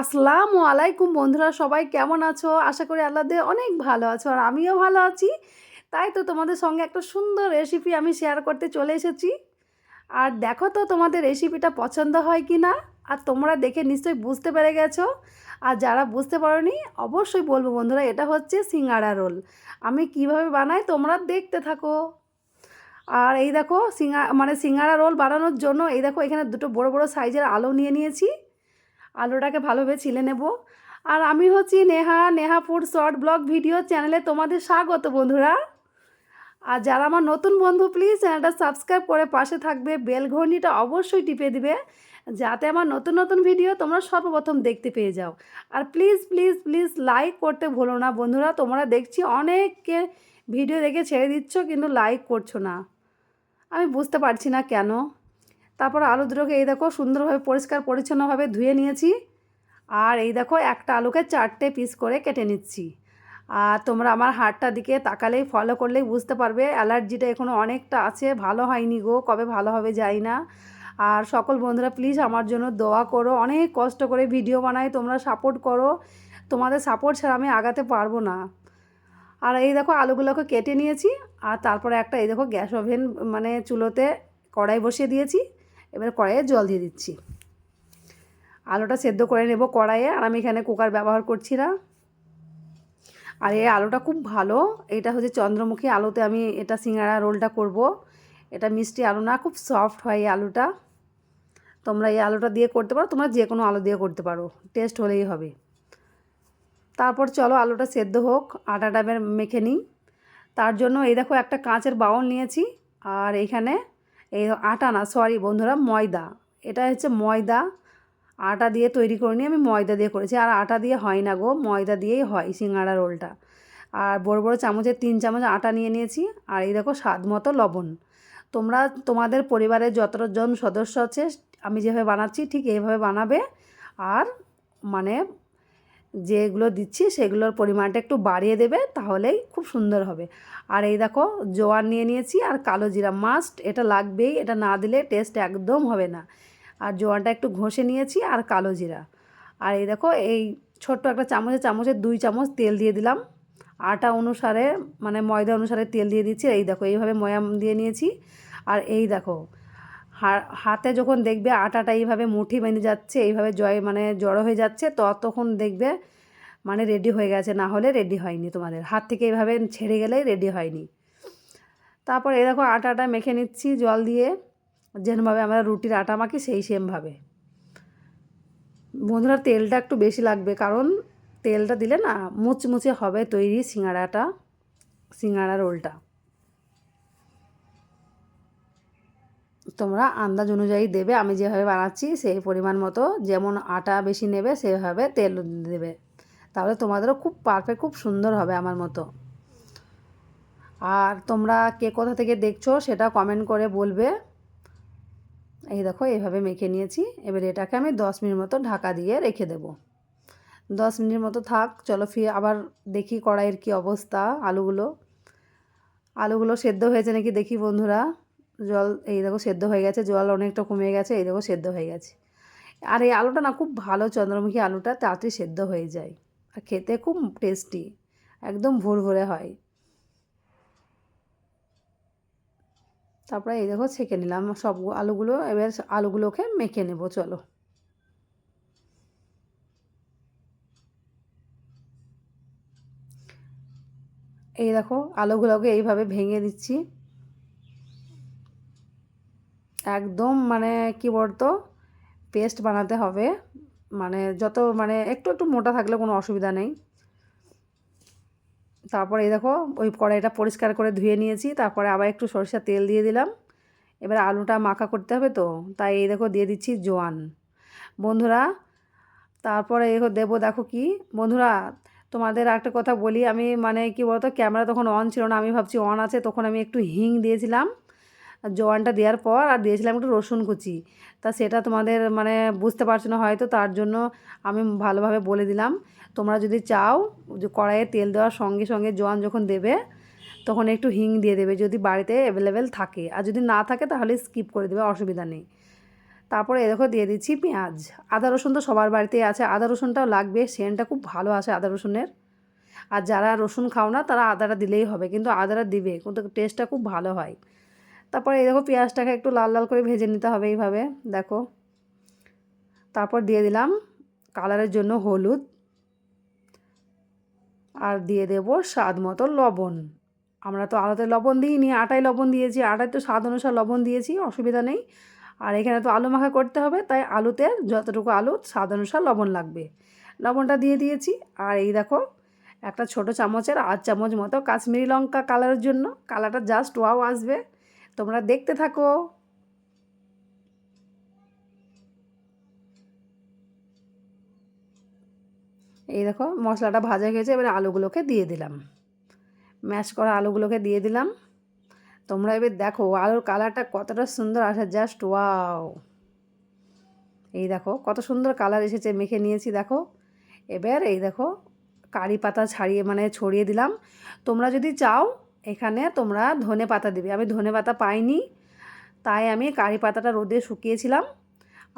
আসসালামু আলাইকুম বন্ধুরা, সবাই কেমন আছো? আশা করি আল্লাহ দিয়ে অনেক ভালো আছো আর আমিও ভালো আছি। তাই তো তোমাদের সঙ্গে একটা সুন্দর রেসিপি আমি শেয়ার করতে চলে এসেছি। আর দেখো তো তোমাদের রেসিপিটা পছন্দ হয় কি না? আর তোমরা দেখে নিশ্চয়ই বুঝতে পেরে গেছো। আর যারা বুঝতে পারোনি, অবশ্যই বলব বন্ধুরা, এটা হচ্ছে সিঙ্গাড়া রোল। আমি কীভাবে বানাই তোমরা দেখতে থাকো। আর এই দেখো, সিঙ্গা মানে সিঙ্গাড়া রোল বানানোর জন্য এই দেখো এখানে দুটো বড় বড় সাইজের আলু নিয়ে নিয়েছি। আলুটাকে ভালোভাবে ছিলে নেব। আর আমি হচ্ছি Neha Neha food short blog video চ্যানেলে তোমাদের স্বাগত বন্ধুরা। আর যারা আমার নতুন বন্ধু প্লিজ চ্যানেলটা সাবস্ক্রাইব করে পাশে থাকবে বেল অবশ্যই টিপে দিবে, যাতে আমার নতুন নতুন ভিডিও তোমরা সর্বপ্রথম দেখতে পেয়ে যাও। আর প্লিজ প্লিজ প্লিজ লাইক করতে ভুলো না বন্ধুরা, তোমরা দেখছি অনেককে ভিডিও দেখে ছেড়ে দিচ্ছ, কিন্তু লাইক করছ না। আমি বুঝতে পারছি না কেন। তারপর আলু দুটোকে এই দেখো সুন্দরভাবে পরিষ্কার পরিচ্ছন্নভাবে ধুয়ে নিয়েছি। আর এই দেখো একটা আলুকে চারটে পিস করে কেটে নিচ্ছি। আর তোমরা আমার হাটটা দিকে তাকালেই ফলো করলেই বুঝতে পারবে, অ্যালার্জিটা এখনও অনেকটা আছে, ভালো হয়নি গো, কবে ভালো হবে যাই না। আর সকল বন্ধুরা প্লিজ আমার জন্য দোয়া করো, অনেক কষ্ট করে ভিডিও বানাই, তোমরা সাপোর্ট করো। তোমাদের সাপোর্ট ছাড়া আমি আগাতে পারব না। আর এই দেখো আলুগুলোকে কেটে নিয়েছি, আর তারপরে একটা এই দেখো গ্যাস ওভেন মানে চুলোতে কড়াই বসিয়ে দিয়েছি। এবার কড়াইয়ে জল দিয়ে দিচ্ছি। আলুটা সেদ্ধ করে নেব কড়াইয়ে, আর আমি এখানে কুকার ব্যবহার করছি না। আর এই আলুটা খুব ভালো, এটা হচ্ছে চন্দ্রমুখী আলুতে আমি এটা সিঙ্গাড়া রোলটা করব। এটা মিষ্টি আলু না, খুব সফট হয় এই আলুটা। তোমরা এই আলুটা দিয়ে করতে পারো, তোমরা যে কোনো আলু দিয়ে করতে পারো, টেস্ট হলেই হবে। তারপর চলো আলুটা সেদ্ধ হোক আটাটা মেখে নিই। তার জন্য এই দেখো একটা কাঁচের বাউল নিয়েছি, আর এইখানে এই আটা না সরি বন্ধুরা, ময়দা। এটা হচ্ছে ময়দা। আটা দিয়ে তৈরি করে আমি ময়দা দিয়ে করেছি। আর আটা দিয়ে হয় না গো, ময়দা দিয়েই হয় সিঙ্গাড়া রোলটা। আর বড় বড় চামচের তিন চামচ আটা নিয়ে নিয়েছি। আর এই দেখো স্বাদ মতো লবণ। তোমরা, তোমাদের পরিবারের যতজন সদস্য আছে, আমি যেভাবে বানাচ্ছি ঠিক এইভাবে বানাবে। আর মানে যেগুলো দিচ্ছি সেগুলোর পরিমাণটা একটু বাড়িয়ে দেবে, তাহলেই খুব সুন্দর হবে। আর এই দেখো, জোয়ার নিয়ে নিয়েছি আর কালো জিরা মাস্ট এটা লাগবেই, এটা না দিলে টেস্ট একদম হবে না। আর জোয়ানটা একটু ঘষে নিয়েছি আর কালো জিরা। আর এই দেখো, এই ছোট্ট একটা চামচে চামচে দুই চামচ তেল দিয়ে দিলাম। আটা অনুসারে মানে ময়দা অনুসারে তেল দিয়ে দিচ্ছি। এই দেখো, এইভাবে ময়াম দিয়ে নিয়েছি। আর এই দেখো হাতে যখন দেখবে আটাটা এইভাবে মুঠি বেঁধে যাচ্ছে, এইভাবে জয় মানে জড়ো হয়ে যাচ্ছে, ততক্ষণ দেখবে মানে রেডি হয়ে গেছে, না হলে রেডি হয়নি তোমাদের। হাত থেকে এইভাবে ছেড়ে গেলেই রেডি হয়নি। তারপর দেখো আটাটা মেখে নিচ্ছি জল দিয়ে। যেরমভাবে আমরা রুটির আটা মাখি সেই সেমভাবে। বন্ধুরা, তেলটা একটু বেশি লাগবে কারণ তেলটা দিলে না মুচমুচে হবে তৈরি সিঙ্গাড়াটা সিঙ্গাড়া রোলটা তোমরা আন্দাজ অনুযায়ী দেবে। আমি যেভাবে বানাচ্ছি, সেই পরিমাণ মতো যেমন আটা বেশি নেবে, সেভাবে তেল দেবে। তাহলে তোমাদেরও খুব পারফেক্ট খুব সুন্দর হবে আমার মতো। আর তোমরা কে কোথা থেকে দেখছ, সেটা কমেন্ট করে বলবে। এই দেখো, এইভাবে মেখে নিয়েছি। এবার এটাকে আমি দশ মিনিট মতো ঢাকা দিয়ে রেখে দেব। দশ মিনিট মতো থাক, চলো ফিরে আবার দেখি কড়াইয়ের কি অবস্থা, আলুগুলো। আলুগুলো সেদ্ধ হয়েছে নাকি দেখি বন্ধুরা। জল, এই দেখো সেদ্ধ হয়ে গেছে, জল অনেকটা কমে গেছে, এই দেখো সেদ্ধ হয়ে গেছে। আর এই আলুটা না খুব ভালো চন্দ্রমুখী আলুটা, তাড়াতাড়ি সেদ্ধ হয়ে যায়। আর খেতে খুব টেস্টি একদম ভোর ভরে হয়। তারপরে এই দেখো ছেঁকে নিলাম সব আলুগুলো, এবার আলুগুলোকে মেখে নেব, চলো। এই দেখো আলুগুলোকে এইভাবে ভেঙে দিচ্ছি। একদম মানে কি বলতো পেস্ট বানাতে হবে। মানে যত মানে একটু একটু মোটা থাকলে কোনো অসুবিধা নেই। তারপরে এই দেখো, ওই কড়াইটা পরিষ্কার করে ধুয়ে নিয়েছি। তারপরে আবার একটু সরষের তেল দিয়ে দিলাম। এবার আলুটা মাখা করতে হবে তো, তাই এই দেখো দিয়ে দিচ্ছি জোয়ান। বন্ধুরা, তারপরে দেখো দেবো দেখো কি। বন্ধুরা, তোমাদের একটা কথা বলি। আমি মানে কি বলতো, ক্যামেরা তখন অন ছিল না, আমি ভাবছি অন আছে, তখন আমি একটু হিং দিয়েছিলাম। জোয়ানটা দেওয়ার পর আর দিয়েছিলাম একটু রসুন কুচি। তা সেটা তোমাদের মানে বুঝতে পারছ না হয়তো, তার জন্য আমি ভালোভাবে বলে দিলাম। তোমরা যদি চাও যে কড়াইয়ে তেল দেওয়ার সঙ্গে সঙ্গে জোয়ান যখন দেবে, তখন একটু হিং দিয়ে দেবে যদি বাড়িতে অ্যাভেলেবেল থাকে। আর যদি না থাকে তাহলে স্কিপ করে দেবে, অসুবিধা নেই। তারপরে এ দেখো দিয়ে দিচ্ছি পেঁয়াজ। আদা রসুন তো সবার বাড়িতেই আছে, আদা রসুনটাও লাগবে সেনটা খুব ভালো আসে আদা রসুনের। আর যারা রসুন খাও না তারা আদাটা দিলেই হবে, কিন্তু আদাটা দিবে, কিন্তু টেস্টটা খুব ভালো হয়। তারপরে এই দেখো পেঁয়াজটাকে একটু লাল লাল করে ভেজে নিতে হবে এইভাবে, দেখো। তারপর দিয়ে দিলাম কালারের জন্য হলুদ আর দিয়ে দেব স্বাদ মতো লবণ। আমরা তো আলাদা লবণ দিইনি আটায় লবণ দিয়েছি আটায় তো স্বাদ অনুসার লবণ দিয়েছি, অসুবিধা নেই। আর এখানে তো আলু মাখা করতে হবে, তাই আলুতে যতটুকু আলু স্বাদ অনুসার লবণ লাগবে। লবণটা দিয়ে দিয়েছি, আর এই দেখো একটা ছোট চামচের আধ চামচ মতো কাশ্মীরি লঙ্কা কালারের জন্য, কালারটা জাস্ট ওয়াও আসবে। তোমরা দেখতে থাকো। এই দেখো, মশলাটা ভাজা হয়েছে, এবার আলুগুলোকে দিয়ে দিলাম। ম্যাশ করা আলুগুলোকে দিয়ে দিলাম। তোমরা এবার দেখো, আলুর কালারটা কতটা সুন্দর আসে, জাস্ট ওয়াও। এই দেখো, কত সুন্দর কালার এসেছে, মেখে নিয়েছি, দেখো। এবার এই দেখো, কারি পাতা ছাড়িয়ে মানে ছড়িয়ে দিলাম। তোমরা যদি চাও এখানে তোমরা ধনে পাতা দিবে। আমি ধনে পাতা পাইনি, তাই আমি কারি পাতাটা রোদে শুকিয়েছিলাম।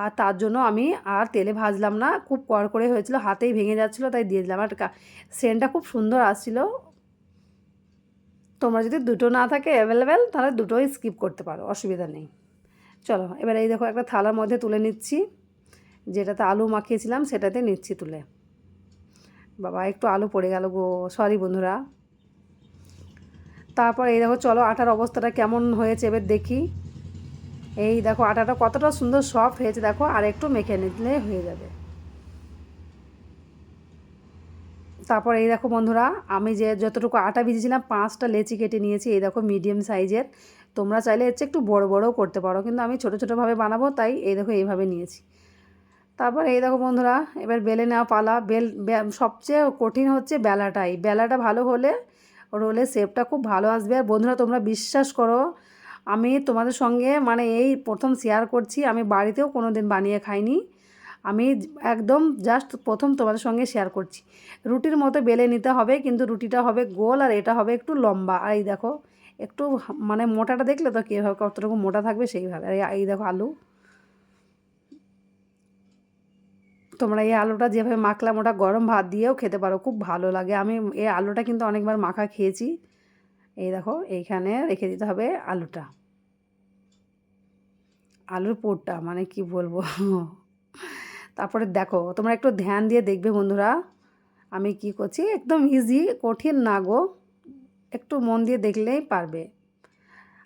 আর তার জন্য আমি আর তেলে ভাজলাম না, খুব কড়কড়ে হয়েছিল, হাতেই ভেঙে যাচ্ছিল, তাই দিয়ে দিলাম। আর সেন্টটা খুব সুন্দর আসছিল। তোমরা যদি দুটো না থাকে অ্যাভেলেবেল তাহলে দুটোই স্কিপ করতে পারো, অসুবিধা নেই। চলো, এবার এই দেখো একটা থালার মধ্যে তুলে নিচ্ছি। যেটাতে আলু মাখিয়েছিলাম, সেটাতে নিচ্ছি তুলে। বাবা, একটু আলু পড়ে গেল গো সরি বন্ধুরা। তারপর এই দেখো, চলো আটার অবস্থাটা কেমন হয়েছে এবার দেখি। এই দেখো, আটাটা কতটা সুন্দর সফট হয়েছে, দেখো, আর একটু মেখে নিলে হয়ে যাবে। তারপর এই দেখো বন্ধুরা, আমি যে যতটুকু আটা ভিজেছিলাম পাঁচটা লেচি কেটে নিয়েছি, এই দেখো মিডিয়াম সাইজের তোমরা চাইলে হচ্ছে একটু বড় বড়ও করতে পারো, কিন্তু আমি ছোটো ছোটোভাবে বানাবো, তাই এই দেখো এইভাবে নিয়েছি। তারপর এই দেখো বন্ধুরা, এবার বেলে নেওয়া পালা, বেল সবচেয়ে কঠিন হচ্ছে বেলাটাই। বেলাটা ভালো হলে রোলের শেপটা খুব ভালো আসবে। আর বন্ধুরা, তোমরা বিশ্বাস করো, আমি তোমাদের সঙ্গে মানে এই প্রথম শেয়ার করছি। আমি বাড়িতেও কোনো দিন বানিয়ে খাইনি। আমি একদম জাস্ট প্রথম তোমাদের সঙ্গে শেয়ার করছি। রুটির মতো বেলে নিতে হবে, কিন্তু রুটিটা হবে গোল আর এটা হবে একটু লম্বা। আর এই দেখো, একটু মানে মোটাটা দেখলে তো কীভাবে কতটুকু মোটা থাকবে সেইভাবে। আর এই দেখো আলু। তোমরা এই আলুটা যেভাবে মাখলাম, ওটা গরম ভাত দিয়েও খেতে পারো, খুব ভালো লাগে। আমি এই আলুটা কিন্তু অনেকবার মাখা খেয়েছি। এই দেখো, এইখানে রেখে দিতে হবে আলুটা। আলুর পোরটা মানে কি বলব? তারপরে দেখো, তোমরা একটু ধ্যান দিয়ে দেখবে বন্ধুরা, আমি কি করছি? একদম ইজি কঠিন না গো, একটু মন দিয়ে দেখলেই পারবে।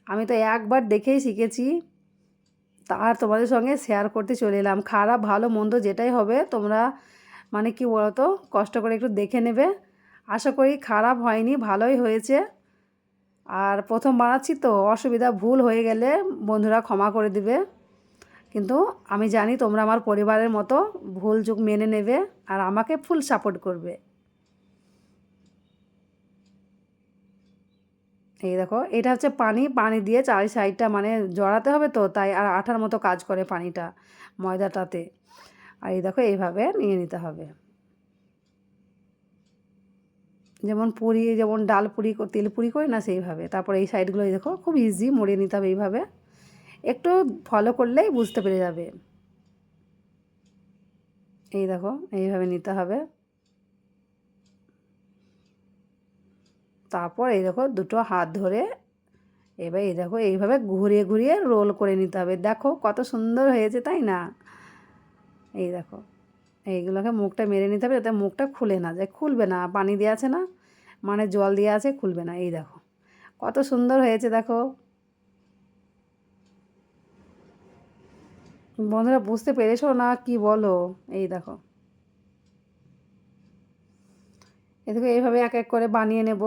আমি তো একবার দেখেই শিখেছি। তার তোমাদের সঙ্গে শেয়ার করতে চলে এলাম। খারাপ, ভালো, মন্দ যেটাই হবে, তোমরা মানে কি বলতো, কষ্ট করে একটু দেখে নেবে। আশা করি খারাপ হয়নি, ভালোই হয়েছে। আর প্রথম বানাচ্ছি তো, অসুবিধা, ভুল হয়ে গেলে বন্ধুরা ক্ষমা করে দিবে। কিন্তু আমি জানি তোমরা আমার পরিবারের মতো ভুল যুগ মেনে নেবে আর আমাকে ফুল সাপোর্ট করবে। এই দেখো, এটা হচ্ছে পানি। পানি দিয়ে চারি সাইডটা মানে জড়াতে হবে তো, তাই আর আঠার মতো কাজ করে পানিটা ময়দাটাতে। আর এই দেখো, এইভাবে নিয়ে নিতে হবে। যেমন পুরি, যেমন ডাল পুরি, তেল পুরি করি না সেইভাবে। তারপর এই সাইডগুলো দেখো, খুব ইজি মরিয়ে নিতে হবে এইভাবে। একটু ফলো করলেই বুঝতে পেরে যাবে। এই দেখো, এইভাবে নিতে হবে। তারপর এই দেখো দুটো হাত ধরে এবার এই দেখো এইভাবে ঘুরিয়ে ঘুরিয়ে রোল করে নিতে হবে। দেখো কত সুন্দর হয়েছে, তাই না? এই দেখো, এইগুলোকে মুখটা মেরে নিতে হবে যাতে মুখটা খুলে না যায়। খুলবে না, পানি দেওয়া আছে না? মানে জল দেওয়া আছে, খুলবে না। এই দেখো, কত সুন্দর হয়েছে, দেখো। বন্ধুরা, বুঝতে পেরেছ না কি বলো? এই দেখো, এ দেখো এইভাবে এক এক করে বানিয়ে নেব।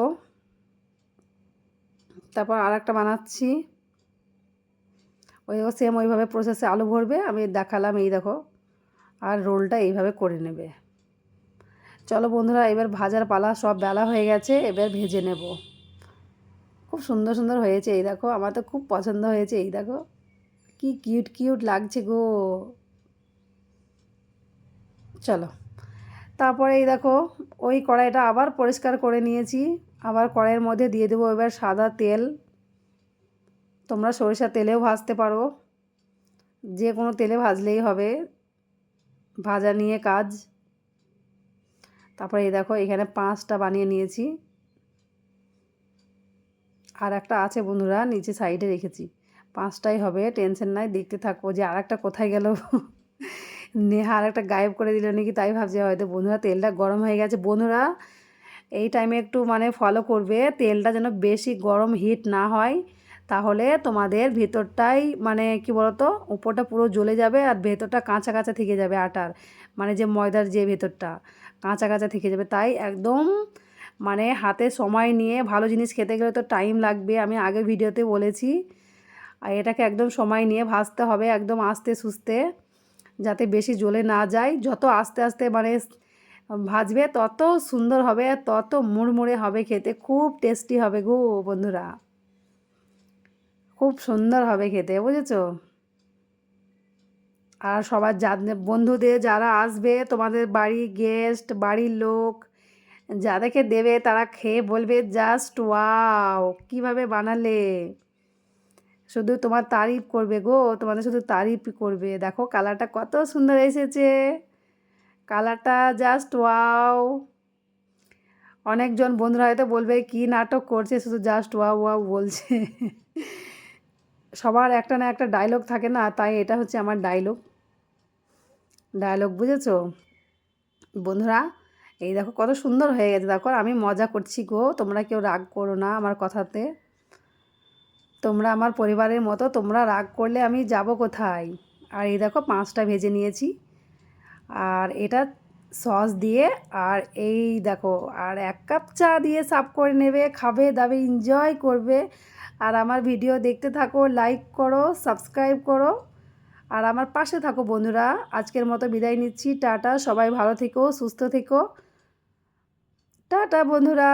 তারপর আর একটা বানাচ্ছি। ওই দেখো সেম ওইভাবে প্রসেসে আলু ভরবে, আমি দেখালাম এই দেখো। আর রোলটা এইভাবে করে নেবে। চলো বন্ধুরা, এবার ভাজার পালা সব বেলা হয়ে গেছে, এবার ভেজে নেব। খুব সুন্দর সুন্দর হয়েছে এই দেখো, আমার তো খুব পছন্দ হয়েছে এই দেখো। কি কিউট কিউট লাগছে গো। চলো। তারপরে এই দেখো, ওই কড়াইটা আবার পরিষ্কার করে নিয়েছি। আবার কড়াইয়ের মধ্যে দিয়ে দেবো এবার সাদা তেল। তোমরা সরিষা তেলেও ভাজতে পারো। যে কোনো তেলে ভাজলেই হবে। ভাজা নিয়ে কাজ। তারপরে এই দেখো, এখানে পাঁচটা বানিয়ে নিয়েছি। আর একটা আছে বন্ধুরা, নিচে সাইডে রেখেছি। পাঁচটাই হবে, টেনশন নাই, দেখতে থাকব যে আর একটা কোথায় গেল। নেহা আর একটা গায়েব করে দিল নাকি, তাই ভাবছি হয়তো বন্ধুরা তেলটা গরম হয়ে গেছে। বন্ধুরা এই টাইমে একটু মানে ফলো করবে, তেলটা যেন বেশি গরম হিট না হয়, তাহলে তোমাদের ভেতরটাই মানে কি বলতো, উপরটা পুরো জ্বলে যাবে আর ভেতরটা কাঁচা কাঁচা থেকে যাবে আটার মানে যে ময়দার যে ভেতরটা কাঁচা কাঁচা থেকে যাবে। তাই একদম মানে হাতে সময় নিয়ে ভালো জিনিস খেতে গেলে তো টাইম লাগবে, আমি আগে ভিডিওতে বলেছি। আর এটাকে একদম সময় নিয়ে ভাজতে হবে একদম আস্তে সুস্তে যাতে বেশি জ্বলে না যায়। যত আস্তে আস্তে মানে ভাজবে, তত সুন্দর হবে, তত মুড়মুড়ে হবে খেতে, খুব টেস্টি হবে গো বন্ধুরা। খুব সুন্দর হবে খেতে, বুঝেছ? আর সবার যা বন্ধুদের যারা আসবে, তোমাদের বাড়ি গেস্ট বাড়ির লোক, যাদেরকে দেবে, তারা খেয়ে বলবে জাস্ট ওয়াও কীভাবে বানালে? শুধু তোমার তারিফ করবে গো, তোমাদের শুধু তারিফ করবে। দেখো কালারটা কত সুন্দর এসেছে। কালারটা জাস্ট ওয়াও অনেকজন বন্ধুরা হয়তো বলবে, কি নাটক করছে? শুধু জাস্ট ওয়াও ওয়াও বলছে। সবার একটা না একটা ডায়লগ থাকে না, তাই এটা হচ্ছে আমার ডায়লগ ডায়লগ বুঝেছ? বন্ধুরা, এই দেখো কত সুন্দর হয়ে গেছে। দেখো, আমি মজা করছি গো, তোমরা কেউ রাগ করো না আমার কথাতে। তোমরা আমার পরিবারের মতো, তোমরা রাগ করলে আমি যাব কোথায়? আর এই দেখো, পাঁচটা ভেজে নিয়েছি। আর এটা সস দিয়ে, আর এই দেখো, আর এক কাপ চা দিয়ে সাফ করে নেবে, খাবে, দাবে এনজয় করবে। আর আমার ভিডিও দেখতে থাকো লাইক করো সাবস্ক্রাইব করো। আর আমার পাশে থাকো বন্ধুরা, আজকের মতো বিদায় নিচ্ছি, টাটা, সবাই ভালো থেকো, সুস্থ থেকো। টাটা বন্ধুরা।